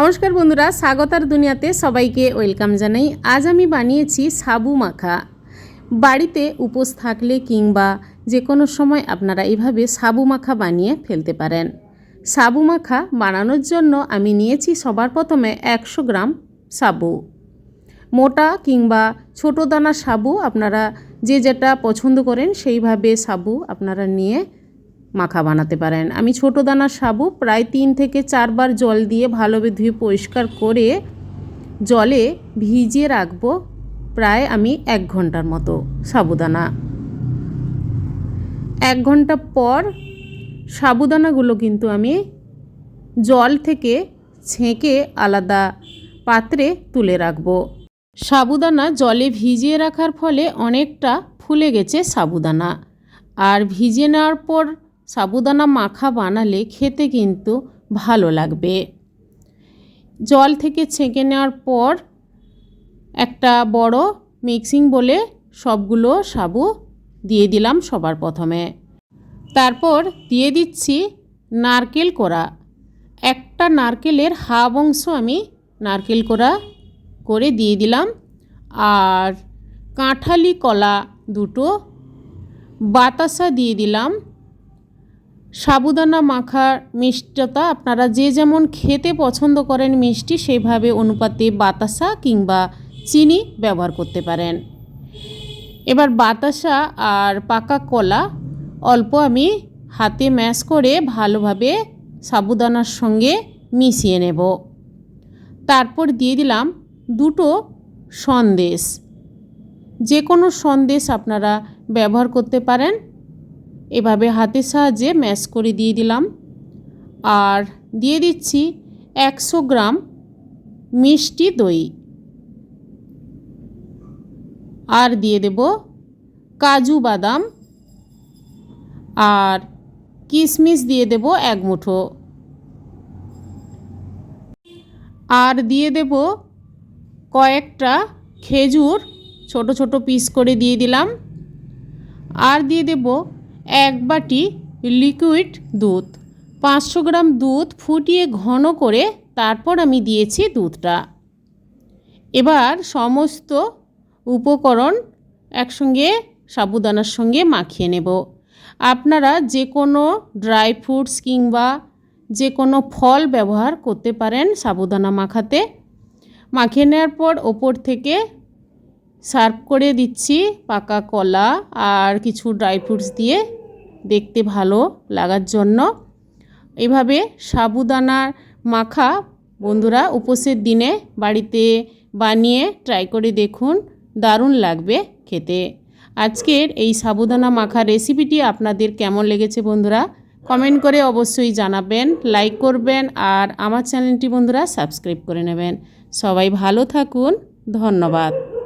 নমস্কার বন্ধুরা স্বাগতার দুনিয়াতে সবাইকে ওয়েলকাম জানাই। আজ আমি বানিয়েছি সাবু মাখা। বাড়িতে উপোস থাকলে কিংবা যে কোনো সময় আপনারা এভাবে সাবু মাখা বানিয়ে ফেলতে পারেন। সাবু মাখা বানানোর জন্য আমি নিয়েছি সবার প্রথমে একশো গ্রাম সাবু। মোটা কিংবা ছোট দানা সাবু আপনারা যে যেটা পছন্দ করেন সেইভাবে সাবু আপনারা নিয়ে মাখা বানাতে পারেন। আমি ছোট দানার সাবু প্রায় তিন থেকে চারবার জল দিয়ে ভালোভাবে ধুয়ে পরিষ্কার করে জলে ভিজিয়ে রাখব প্রায় আমি এক ঘণ্টার মতো সাবুদানা। এক ঘণ্টা পর সাবুদানাগুলো কিন্তু আমি জল থেকে ছেঁকে আলাদা পাত্রে তুলে রাখব। সাবুদানা জলে ভিজিয়ে রাখার ফলে অনেকটা ফুলে গেছে সাবুদানা। আর ভিজিয়ে নেওয়ার পর সাবুদানা মাখা বানালে খেতে কিন্তু ভালো লাগবে। জল থেকে ছেঁকে নেওয়ার পর একটা বড় মিক্সিং বলে সবগুলো সাবু দিয়ে দিলাম সবার প্রথমে। তারপর দিয়ে দিচ্ছি নারকেল কোড়া। একটা নারকেলের হাফ অংশ আমি নারকেল কোড়া করে দিয়ে দিলাম আর কাঁঠালি কলা দুটো বাতাসা দিয়ে দিলাম সাবুদানা মাখার মিষ্টতা, আপনারা যে যেমন খেতে পছন্দ করেন মিষ্টি, সেইভাবে অনুপাতে বাতাসা কিংবা চিনি ব্যবহার করতে পারেন। এবার বাতাসা আর পাকা কলা অল্প আমি হাতে ম্যাশ করে ভালোভাবে সাবুদানার সঙ্গে মিশিয়ে নেব। তারপর দিয়ে দিলাম দুটো সন্দেশ। যে কোনো সন্দেশ আপনারা ব্যবহার করতে পারেন। এভাবে হাতের সাহায্যে ম্যাশ করে দিয়ে দিলাম। আর দিয়ে দিচ্ছি একশো গ্রাম মিষ্টি দই। আর দিয়ে দেব কাজু বাদাম। আর কিশমিশ দিয়ে দেব এক মুঠো। আর দিয়ে দেব কয়েকটা খেজুর, ছোট ছোট পিস করে দিয়ে দিলাম। আর দিয়ে দেব এক বাটি লিকুইড দুধ। পাঁচশো গ্রাম দুধ ফুটিয়ে ঘন করে তারপর আমি দিয়েছি দুধটা। এবার সমস্ত উপকরণ একসঙ্গে সাবুদানার সঙ্গে মাখিয়ে নেব। আপনারা যে কোনো ড্রাই ফ্রুটস কিংবা যে কোনো ফল ব্যবহার করতে পারেন সাবুদানা মাখাতে। মাখিয়ে নেওয়ার পর ওপর থেকে সার্ভ করে দিচ্ছি পাকা কলা আর কিছু ড্রাই ফ্রুটস দিয়ে। দেখতে ভালো লাগার জন্য। এভাবে সাবুদানার মাখা বন্ধুরা উপোসের দিনে বাড়িতে বানিয়ে ট্রাই করে দেখুন, দারুণ লাগবে খেতে। আজকের এই সাবুদানা মাখা রেসিপিটি আপনাদের কেমন লেগেছে বন্ধুরা? কমেন্ট করে অবশ্যই জানাবেন লাইক করবেন আর আমার চ্যানেলটি বন্ধুরা সাবস্ক্রাইব করে নেবেন। সবাই ভালো থাকুন, ধন্যবাদ।